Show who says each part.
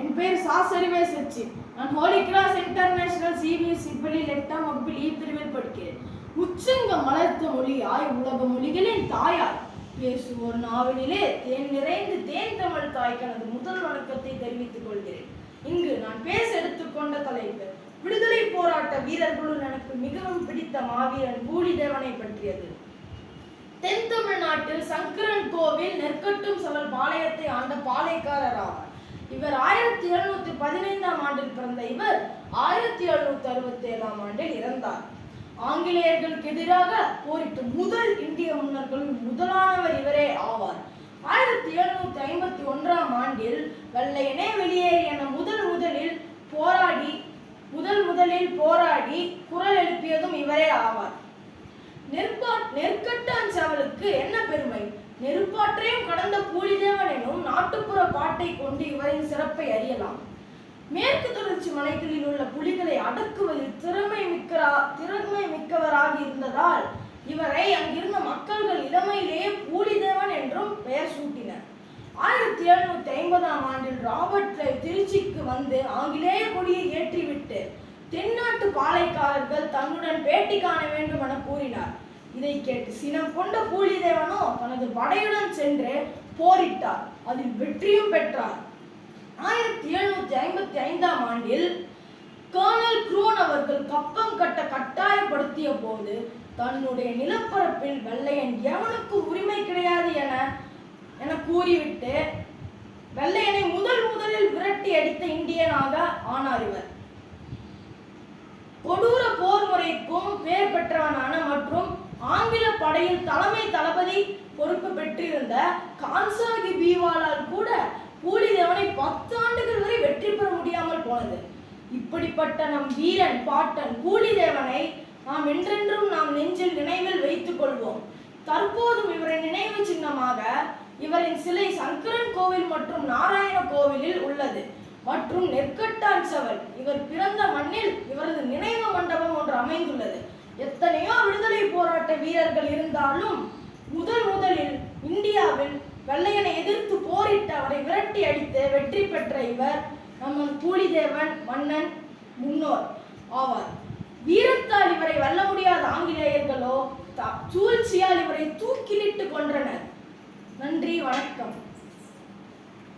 Speaker 1: என் பேர் சா சரிவே சச்சி. நான் ஹோலி கிராஸ் இன்டர்நேஷனல் சிபிஎஸ்சி பள்ளி எட்டாம் வகுப்பில் ஈ பிரிவில் படிக்கிறேன். உச்சங்க மலர்த்த மொழியாய் உலக மொழிகளின் தாயார் பேசுவோர் நாவலிலே தேன் நிறைந்து தேன் தமிழ் தாய்க்கனது முதல் வணக்கத்தை தெரிவித்துக் கொள்கிறேன். இங்கு நான் பேச எடுத்துக்கொண்ட தலைப்பு விடுதலை போராட்ட வீரர்களுள் எனக்கு மிகவும் பிடித்த மாவீரன் பூலிதேவனை பற்றியது. தென் தமிழ்நாட்டில் சங்கரன் கோவில் நெற்கட்டும் சவல் பாளையத்தை ஆண்ட பாளையக்காரர் ஆவார் இவர் ஆயிரத்தி எழுநூத்தி பதினைந்தாம் ஆண்டில் பிறந்த இவர் ஆயிரத்தி எழுநூத்தி அறுபத்தி ஏழாம் ஆண்டில் இறந்தார். ஆங்கிலேயர்களுக்கு எதிராக போரிட்ட முதல் இந்திய முன்னர்களில் முதலானவர் இவரே ஆவார். ஆயிரத்தி எழுநூத்தி ஐம்பத்தி ஒன்றாம் ஆண்டில் வெள்ளையனே வெளியேறி என முதல் முதலில் போராடி முதல் முதலில் போராடி குரல் எழுப்பியதும் இவரே ஆவார். நெற்கட்டான் சவலுக்கு என்ன பெருமை? நெருப்பாற்றையும் கடந்த பூலிதேவன் எனும் நாட்டுப்புற பாட்டை கொண்டு இவரின் சிறப்பை அறியலாம். மேற்கு தொடர்ச்சி மலைகளில் உள்ள புலிகளை அடக்குவதில் திறமை மிக்கரா திறமை மிக்கவராக இருந்ததால் இவரை அங்கிருந்த மக்கள்கள் இளமையிலேயே பூலிதேவன் என்றும் பெயர் சூட்டினர். ஆயிரத்தி எழுநூத்தி ஐம்பதாம் ஆண்டில் ராபர்ட் திருச்சிக்கு வந்து ஆங்கிலேய கொடியை ஏற்றிவிட்டு தென்னாட்டு பாளைக்காரர்கள் தன்னுடன் பேட்டி காண வேண்டும் என கூறினார். இதை கேட்டு சினம் கொண்ட பூலிதேவனோ தனது படையுடன் சென்று போரிட்டார். அதில் வெற்றியும் பெற்றார். ஆயிரத்தி எழுநூத்தி ஐம்பத்தி ஐந்தாம் ஆண்டில் கர்னல் குரோன் அவர்கள் கப்பம் கட்ட கட்டாயப்படுத்திய போது தன்னுடைய நிலப்பரப்பில் வெள்ளையன் எவனுக்கு உரிமை கிடையாது என என கூறிவிட்டு வெள்ளையனை முதல் முதலில் விரட்டி அடித்த இந்தியனாக ஆனார் இவர். கொடூர போர் முறைக்கும் பெயர் பெற்றவனான மற்றும் ஆங்கில படையின் தலைமை தளபதி பொறுப்பு பெற்றிருந்த கான்சாகி பீவாலால் கூட பூலிதேவனை பத்து ஆண்டுகள் வரை வெற்றி பெற முடியாமல் போனது. இப்படிப்பட்ட நம் வீரன் பாட்டன் பூலிதேவனை நாம் என்றென்றும் நாம் நெஞ்சில் நினைவில் வைத்துக் கொள்வோம். தற்போதும் இவரின் நினைவு சின்னமாக இவரின் சிலை சங்கரன் கோவில் மற்றும் நாராயண கோவிலில் உள்ளது. மற்றும் நெற்கட்டான் செவல் இவர் பிறந்த மண்ணில் இவரது நினைவு மண்டபம் ஒன்று அமைந்துள்ளது. எத்தனையோ விடுதலை போராட்ட வீரர்கள் இருந்தாலும் முதல் முதலில் இந்தியாவில் வெள்ளையனை எதிர்த்து போரிட்டு அவரை விரட்டி அடித்து வெற்றி பெற்ற இவர் நம்ம பூலிதேவன் மன்னன் முன்னோர் ஆவார். வீரத்தால் இவரை வெல்ல முடியாத ஆங்கிலேயர்களோ சூழ்ச்சியால் இவரை தூக்கிலிட்டு கொன்றனர். நன்றி வணக்கம்.